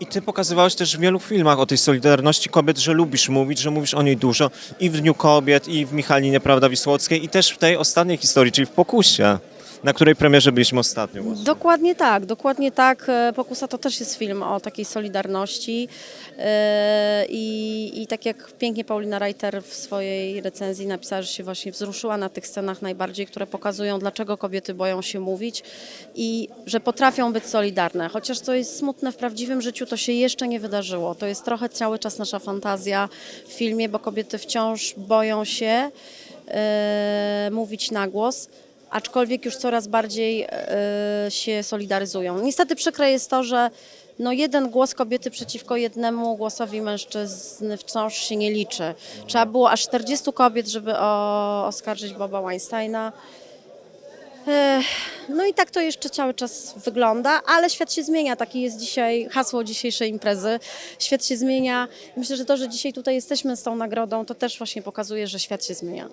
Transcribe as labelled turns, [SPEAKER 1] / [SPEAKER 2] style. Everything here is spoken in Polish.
[SPEAKER 1] I ty pokazywałeś też w wielu filmach o tej solidarności kobiet, że lubisz mówić, że mówisz o niej dużo i w Dniu Kobiet, i w Michalinie Prawda Wisłockiej, i też w tej ostatniej historii, czyli w Pokusie, na której premierze byliśmy ostatnio. właśnie.
[SPEAKER 2] Dokładnie tak, dokładnie tak. E, Pokusa to też jest film o takiej solidarności E, i, i tak jak pięknie Paulina Reiter w swojej recenzji napisała, że się właśnie wzruszyła na tych scenach najbardziej, które pokazują, dlaczego kobiety boją się mówić i że potrafią być solidarne. Chociaż co jest smutne, w prawdziwym życiu to się jeszcze nie wydarzyło. To jest trochę cały czas nasza fantazja w filmie, bo kobiety wciąż boją się e, mówić na głos aczkolwiek już coraz bardziej e, się solidaryzują. Niestety przykre jest to, że no jeden głos kobiety przeciwko jednemu głosowi mężczyzny wciąż się nie liczy. Trzeba było aż 40 kobiet, żeby o, oskarżyć Boba Weinsteina. No i tak to jeszcze cały czas wygląda, ale świat się zmienia. Taki jest dzisiaj hasło dzisiejszej imprezy. Świat się zmienia. Myślę, że to, że dzisiaj tutaj jesteśmy z tą nagrodą, to też właśnie pokazuje, że świat się zmienia.